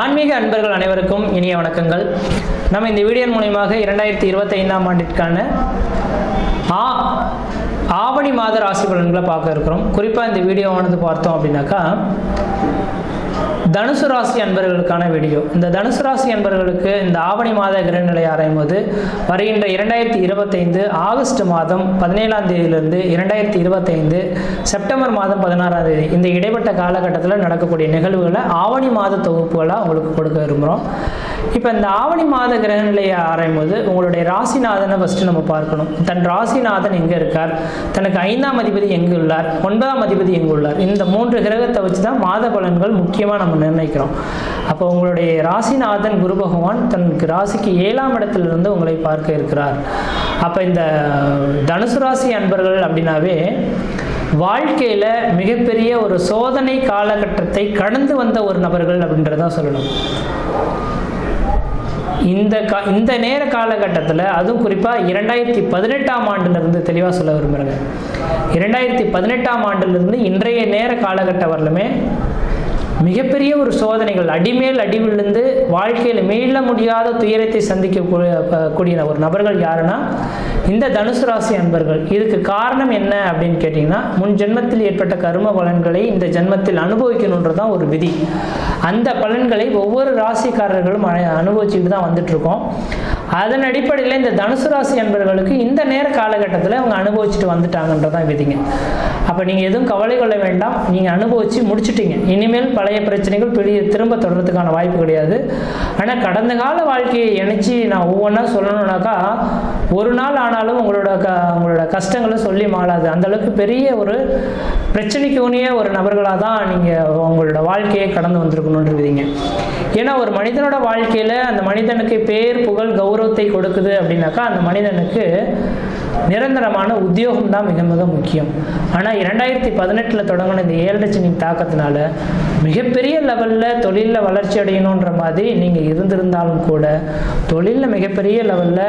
ஆன்மீக அன்பர்கள் அனைவருக்கும் இனிய வணக்கங்கள். நம்ம இந்த வீடியோ மூலயமாக இரண்டாயிரத்தி இருபத்தைந்தாம் ஆண்டிற்கான ஆ ஆவணி மாத ராசி பலன்களை பார்க்க இருக்கிறோம். குறிப்பாக இந்த வீடியோவானது பார்த்தோம் அப்படின்னாக்கா தனுசு ராசி அன்பர்களுக்கான வீடியோ. இந்த தனுசு ராசி அன்பர்களுக்கு இந்த ஆவணி மாத கிரகநிலை ஆராயும் போது வருகின்ற இரண்டாயிரத்தி இருபத்தைந்து ஆகஸ்ட் மாதம் பதினேழாம் தேதியிலிருந்து இரண்டாயிரத்தி இருபத்தைந்து செப்டம்பர் மாதம் பதினாறாம் தேதி. இந்த இடைப்பட்ட காலகட்டத்தில் நடக்கக்கூடிய நிகழ்வுகளை ஆவணி மாத தொகுப்புகளாக உங்களுக்கு கொடுக்க விரும்புகிறோம் இப்போ இந்த ஆவணி மாத கிரகநிலையை ஆராயும் போது உங்களுடைய ராசிநாதனை ஃபஸ்ட்டு நம்ம பார்க்கணும். தன் ராசிநாதன் எங்கே இருக்கார்? தனக்கு ஐந்தாம் அதிபதி எங்கு உள்ளார்? ஒன்பதாம் அதிபதி எங்கு உள்ளார்? இந்த மூன்று கிரகத்தை வச்சு தான் மாத பலன்கள் முக்கியமாக நம்ம நிர்ணயிக்கிறோம். அப்போ உங்களுடைய ராசிநாதன் குரு பகவான் தனக்கு ராசிக்கு ஏழாம் இடத்திலிருந்து உங்களை பார்க்க இருக்கிறார். அப்போ இந்த தனுசு ராசி அன்பர்கள் அப்படின்னாவே வாழ்க்கையில் மிகப்பெரிய ஒரு சோதனை காலகட்டத்தை கடந்து வந்த ஒரு நபர்கள் அப்படின்றதான் சொல்லணும். இந்த கா இந்த நேர காலகட்டத்தில் அதுவும் குறிப்பாக இரண்டாயிரத்தி பதினெட்டாம் ஆண்டுலேருந்து தெளிவாக சொல்ல விரும்புகிறேங்க இரண்டாயிரத்தி பதினெட்டாம் ஆண்டுலேருந்து இன்றைய நேர காலகட்டம் வரலுமே மிகப்பெரிய ஒரு சோதனைகள். அடிமேல் அடி விழுந்து வாழ்க்கையில் மீள முடியாத துயரத்தை சந்திக்கக்கூடிய கூடிய ஒரு நபர்கள் யாருன்னா இந்த தனுசு ராசி அன்பர்கள். இதுக்கு காரணம் என்ன அப்படின்னு கேட்டிங்கன்னா முன் ஜென்மத்தில் ஏற்பட்ட கரும பலன்களை இந்த ஜென்மத்தில் அனுபவிக்கணுன்றது தான் ஒரு விதி. அந்த பலன்களை ஒவ்வொரு ராசிக்காரர்களும் அ- அனுபவிச்சுட்டு தான் வந்துட்டு இருக்கோம். அதன் அடிப்படையில் இந்த தனுசு ராசி அன்பர்களுக்கு இந்த நேர காலகட்டத்தில் அவங்க அனுபவிச்சுட்டு வந்துட்டாங்கன்றதான் விதிங்க. அப்போ நீங்கள் எதுவும் கவலை கொள்ள வேண்டாம். நீங்கள் அனுபவித்து முடிச்சிட்டீங்க. இனிமேல் பழைய பிரச்சனைகள் பெரிய திரும்ப தொடர்றதுக்கான வாய்ப்பு கிடையாது. ஆனால் கடந்த கால வாழ்க்கையை இணைச்சி நான் ஒவ்வொன்றா சொல்லணும்னாக்கா ஒரு நாள் ஆனாலும் உங்களோட க உங்களோட கஷ்டங்களை சொல்லி மாளாது அந்தளவுக்கு பெரிய ஒரு பிரச்சனைக்கு உனிய ஒரு நபர்களாக தான் நீங்கள் உங்களோட வாழ்க்கையை கடந்து வந்திருக்கணுன்றீங்க ஏன்னா ஒரு மனிதனோட வாழ்க்கையில் அந்த மனிதனுக்கு பேர் புகழ் கௌரவத்தை கொடுக்குது அப்படின்னாக்கா அந்த மனிதனுக்கு நிரந்தரமான உத்தியோகம் தான் மிக மிக முக்கியம். ஆனால் இரண்டாயிரத்தி பதினெட்டில் தொடங்கின இந்த ஏழரட்சணின் தாக்கத்தினால மிகப்பெரிய லெவலில் தொழிலில் வளர்ச்சி அடையணுன்ற மாதிரி நீங்கள் இருந்திருந்தாலும் கூட தொழிலில் மிகப்பெரிய லெவலில்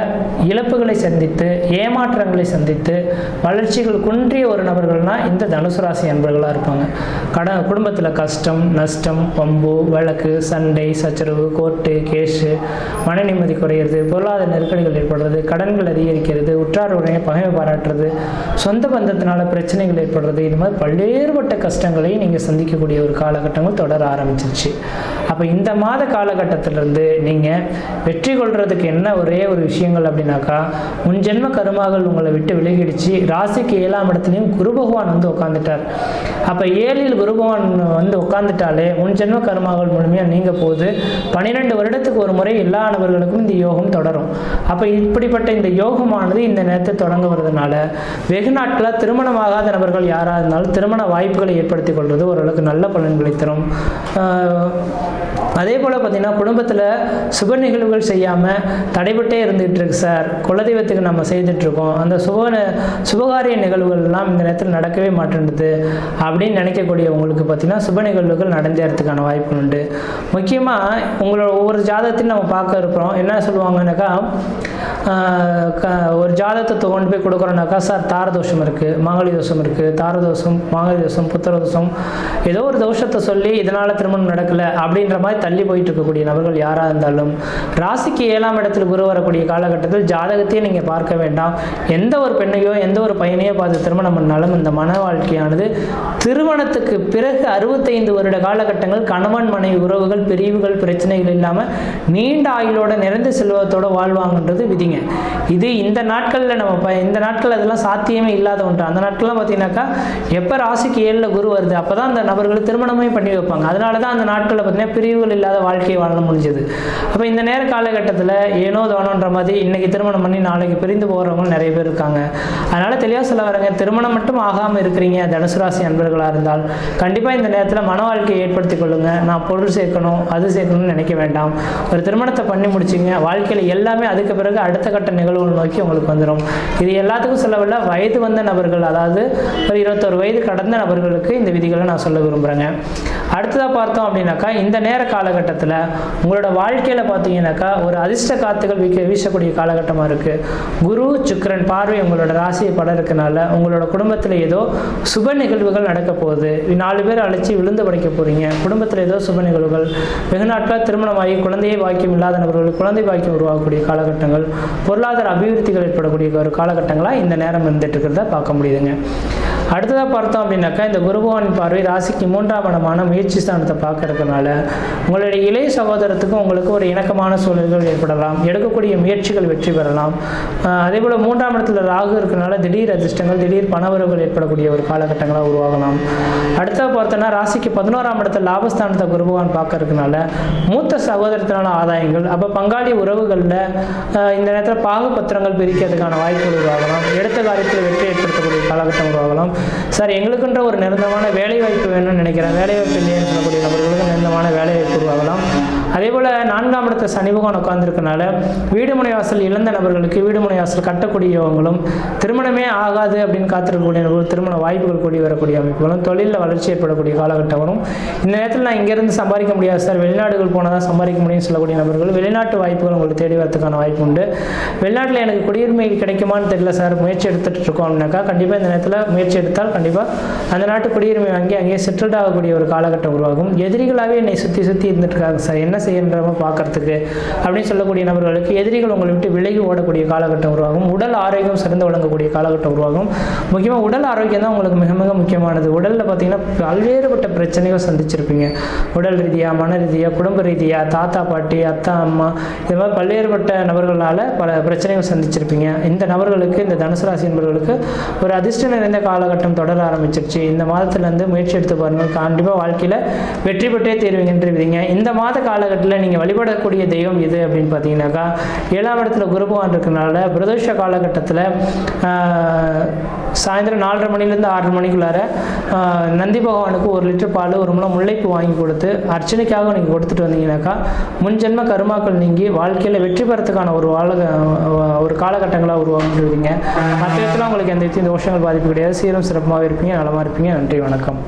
இழப்புகளை சந்தித்து ஏமாற்றங்களை சந்தித்து வளர்ச்சிகள் குன்றிய ஒரு நபர்கள்னா இந்த தனுசு ராசி நண்பர்களாக இருப்பாங்க. கட குடும்பத்தில் கஷ்டம் நஷ்டம் பம்பு வழக்கு சண்டை சச்சரவு கோர்ட்டு கேஷு மன நிம்மதி குறையிறது பொருளாதார நெருக்கடிகள் ஏற்படுறது கடன்கள் அதிகரிக்கிறது உற்றாருடைய பகைமை பாராட்டுறது சொந்த பந்தத்தினால பிரச்சனைகள் ஏற்படுறது இது மாதிரி பல்வேறுபட்ட கஷ்டங்களை நீங்கள் சந்திக்கக்கூடிய ஒரு காலகட்டங்கள் தொடர ஆரம்பிச்சிருச்சு. அப்போ இந்த மாத காலகட்டத்திலிருந்து நீங்கள் வெற்றி கொள்றதுக்கு என்ன ஒரே ஒரு விஷயங்கள் அப்படின்னாக்கா முன் ஜென்ம கருமாகள் உங்களை விட்டு விலகிடுச்சு. ராசிக்கு ஏழாம் இடத்துலையும் குரு பகவான் வந்து உட்காந்துட்டார் அப்போ ஏழில் குரு பகவான் வந்து உட்காந்துட்டாலே முன் ஜென்ம கருமாகள் முழுமையாக நீங்க போது பன்னிரெண்டு வருடத்துக்கு ஒரு முறை எல்லா நபர்களுக்கும் இந்த யோகம் தொடரும். அப்போ இப்படிப்பட்ட இந்த யோகமானது இந்த நேரத்தை தொடங்க வருதுனால வெகு நாட்களாக திருமணமாகாத நபர்கள் யாராக இருந்தாலும் திருமண வாய்ப்புகளை ஏற்படுத்தி கொள்வது ஓரளவுக்கு நல்ல பலன்களை தரும். அதே போல் பார்த்தீங்கன்னா குடும்பத்தில் சுப நிகழ்வுகள் செய்யாமல் தடைபட்டே இருந்துகிட்டு இருக்கு சார். குலதெய்வத்துக்கு நம்ம செய்துட்ருக்கோம் அந்த சுப சுபகாரிய நிகழ்வுகள்லாம் இந்த நேரத்தில் நடக்கவே மாட்டேன்றது அப்படின்னு நினைக்கக்கூடிய உங்களுக்கு பார்த்தீங்கன்னா சுப நிகழ்வுகள் நடந்தேறதுக்கான வாய்ப்பு உண்டு. முக்கியமாக உங்களோட ஒவ்வொரு ஜாதகத்தையும் நம்ம பார்க்க இருக்கிறோம். என்ன சொல்லுவாங்கன்னாக்கா க- ஒரு ஜாதகத்தை கொண்டு போய் கொடுக்குறோம்னாக்கா சார் தார தோஷம் இருக்குது மாங்கலி தோஷம் இருக்குது தார தோஷம் மாங்கலி தோஷம் புத்திர தோஷம் ஏதோ ஒரு தோஷத்தை சொல்லி இதனால் திருமணம் நடக்கலை அப்படின்ற மாதிரி தள்ளி போயிட்டு இருக்கக்கூடிய நபர்கள் யாராக இருந்தாலும் ராசிக்கு ஏழாம் இடத்துல குரு வரக்கூடிய காலகட்டத்தில் ஜாதகத்தையே நீங்கள் பார்க்க வேண்டாம். எந்த ஒரு பெண்ணையோ எந்த ஒரு பையனையோ பார்த்து திருமணம் பண்ணாலும் இந்த மன வாழ்க்கையானது திருமணத்துக்கு பிறகு அறுபத்தைந்து வருட காலகட்டங்கள் கணவன் மனைவி உறவுகள் பிரிவுகள் பிரச்சனைகள் இல்லாமல் நீண்ட ஆயுளோட நிறைந்த செல்வத்தோட வாழ்வாங்கன்றது விதிங்க. இது இந்த நாட்களில் நம்ம இந்த நாட்கள் அதெல்லாம் சாத்தியமே இல்லாத ஒன்று. அந்த நாட்கள்லாம் பார்த்தீங்கன்னாக்கா எப்போ ராசிக்கு ஏழில் குரு வருது அப்போ தான் அந்த நபர்கள் திருமணமே பண்ணி வைப்பாங்க. அதனால தான் அந்த நாட்களில் பார்த்தீங்கன்னா பிரிவுகள் இல்லாத வாழ்க்கையை வாழ முடிஞ்சது. அப்போ இந்த நேர காலகட்டத்தில் ஏனோ தானோன்ற மாதிரி இன்னைக்கு திருமணம் பண்ணி நாளைக்கு பிரிந்து போகிறவங்க நிறைய பேர் இருக்காங்க. அதனால தெளிவாக சொல்ல வரேங்க திருமணம் மட்டும் ஆகாமல் இருக்கிறீங்க தனுசு ராசி அன்பர்களாக இருந்தால் கண்டிப்பாக இந்த நேரத்தில் மன வாழ்க்கையை ஏற்படுத்தி கொள்ளுங்க. நான் பொருள் சேர்க்கணும் அது சேர்க்கணும்னு நினைக்க வேண்டாம். ஒரு திருமணத்தை பண்ணி முடிச்சிங்க வாழ்க்கையில் எல்லாமே அதுக்கு பிறகு அடுத்த கட்ட நிகழ்வுகள் நோக்கி உங்களுக்கு வந்துடும் இது எல்லாத்துக்கும் சொல்லவில்லை வயது வந்த நபர்கள் அதாவது ஒரு இருபத்தொரு வயது கடந்த நபர்களுக்கு இந்த விதிகளை நான் சொல்ல விரும்புகிறேங்க அடுத்ததாக பார்த்தோம் அப்படின்னாக்கா இந்த நேர காலகட்டத்தில் உங்களோட வாழ்க்கையில் பார்த்தீங்கன்னாக்கா ஒரு அதிர்ஷ்ட காத்துகள் வீக்க வீசக்கூடிய காலகட்டமாக இருக்குது குரு சுக்கிரன் பார்வை உங்களோட ராசியை படம் இருக்கனால உங்களோட குடும்பத்தில் ஏதோ சுப நிகழ்வுகள் நடக்க போகுது. நாலு பேர் அழைச்சி விழுந்து படைக்க போகிறீங்க குடும்பத்தில் ஏதோ சுப நிகழ்வுகள். வெகு நாட்களாக திருமணமாகி குழந்தையை பாக்கியம் இல்லாத நபர்கள் குழந்தை பாக்கியம் உருவாகக்கூடிய காலகட்டங்கள். பொருளாதார அபிவிருத்திகள் ஏற்படக்கூடிய ஒரு காலகட்டங்களாக இந்த நேரம் இருந்துட்டு இருக்கிறத பார்க்க முடியுதுங்க. அடுத்ததாக பார்த்தோம் அப்படின்னாக்கா இந்த குருபவன் பார்வை ராசிக்கு மூன்றாம் இடமான முயற்சி ஸ்தானத்தை பார்க்கறதுனால உங்களுடைய இளைய சகோதரத்துக்கும் உங்களுக்கு ஒரு இணக்கமான சூழல்கள் ஏற்படலாம். எடுக்கக்கூடிய முயற்சிகள் வெற்றி பெறலாம். அதே போல் மூன்றாம் இடத்துல ராகு இருக்கிறனால திடீர் அதிர்ஷ்டங்கள் திடீர் பணவரவுகள் ஏற்படக்கூடிய ஒரு காலகட்டங்களாக உருவாகலாம். அடுத்ததாக பார்த்தோன்னா ராசிக்கு பதினோராம் இடத்துல லாபஸ்தானத்தை குருபவான் பார்க்கறதுனால மூத்த சகோதரத்தினால ஆதாயங்கள் அப்போ பங்காளி உறவுகளில் இந்த நேரத்தில் பாகப்பத்திரங்கள் பிரிக்கிறதுக்கான வாய்ப்புகள் உருவாகலாம். எடுத்த காரியத்தில் வெற்றி ஏற்படுத்தக்கூடிய காலகட்டம் உருவாகலாம். சார் எங்களுக்குன்ற ஒரு நிரந்தரமான வேலை வாய்ப்பு வேணும்னு நினைக்கிறேன். வேலை வாய்ப்பு சொல்லக்கூடிய நபர்களுக்கு நிரந்தரமான வேலைவாய்ப்பு அதே போல் நான்காம் இடத்த சனி பகவான் உட்கார்ந்துருக்கனால வீடுமுனை வாசல் இழந்த நபர்களுக்கு வீடு வாசல் கட்டக்கூடியவங்களும் திருமணமே ஆகாது அப்படின்னு காத்திருக்கக்கூடிய நபர்கள் திருமண வாய்ப்புகள் கூடி வரக்கூடிய அமைப்புகளும் தொழிலில் வளர்ச்சி ஏற்படக்கூடிய காலகட்டங்களும் இந்த நேரத்தில் நான் இங்கேருந்து சம்பாதிக்க முடியாது சார். வெளிநாடுகள் போனால் தான் சம்பாதிக்க முடியும்னு சொல்லக்கூடிய நபர்கள் வெளிநாட்டு வாய்ப்புகள் உங்களுக்கு தேடி வரதுக்கான வாய்ப்பு உண்டு. வெளிநாட்டில் எனக்கு குடியுரிமை கிடைக்குமான்னு தெரியல சார். முயற்சி எடுத்துகிட்டு இருக்கோம் அப்படின்னாக்கா கண்டிப்பாக இந்த நேரத்தில் முயற்சி எடுத்தால் கண்டிப்பாக அந்த நாட்டு குடியுரிமை வாங்கி அங்கேயே செட்டில்ட் ஆகக்கூடிய ஒரு காலகட்டம் உருவாகும். எதிரிகளாகவே என்னை சுற்றி சுற்றி இருந்துட்டு இருக்காங்க சார். என்ன செய்கின்றவங்க பார்க்கறதுக்கு. அப்படின்னு சொல்லக்கூடிய நபர்களுக்கு எதிரிகள் உங்களை விட்டு விலகி ஓடக்கூடிய காலகட்டம் உருவாகும். உடல் ஆரோக்கியம் சிறந்து வழங்கக்கூடிய காலகட்டம் உருவாகும். முக்கியமாக உடல் ஆரோக்கியம் தான் உங்களுக்கு மிக மிக முக்கியமானது. உடலில் பார்த்தீங்கன்னா பல்வேறுபட்ட பிரச்சனைகள் சந்திச்சிருப்பீங்க. உடல் ரீதியாக மன ரீதியாக குடும்ப ரீதியாக தாத்தா பாட்டி அத்தா அம்மா இது மாதிரி பல்வேறுபட்ட நபர்களால் பல பிரச்சனைகள் சந்திச்சிருப்பீங்க. இந்த நபர்களுக்கு இந்த தனுசு ராசி என்பவர்களுக்கு ஒரு அதிர்ஷ்டம் நிறைந்த காலகட்டம் தொடர ஆரம்பிச்சிருச்சு. இந்த மாதத்துலேருந்து முயற்சி எடுத்து பாருங்கள். கண்டிப்பாக வாழ்க்கையில் வெற்றி பெற்றே தீர்வீங்கன்றீங்க இந்த மாத கால காலகட்டத்தில் நீங்கள் வழிபடக்கூடிய தெய்வம் எது அப்படின்னு பார்த்தீங்கன்னாக்கா ஏழாம் இடத்துல குருபவான் இருக்கிறனால பிரதோஷ காலகட்டத்தில் சாயந்தரம் நாலரை மணிலேருந்து ஆறு மணிக்குள்ளார நந்தி பகவானுக்கு ஒரு லிட்டர் பால் ஒரு முளை முல்லைப்பு வாங்கி கொடுத்து அர்ச்சனைக்காக நீங்கள் கொடுத்துட்டு வந்தீங்கன்னாக்கா முன்ஜென்ம கருமாக்கள் நீங்கி வாழ்க்கையில் வெற்றி பெறத்துக்கான ஒரு வாழ ஒரு காலகட்டங்களாக உருவாக்கிடுவீங்க. மற்ற இடத்துல உங்களுக்கு எந்த தோஷங்கள் பாதிப்பு கிடையாது. சீரும் சிறப்பாக இருப்பீங்க. நலமாக இருப்பீங்க. நன்றி வணக்கம்.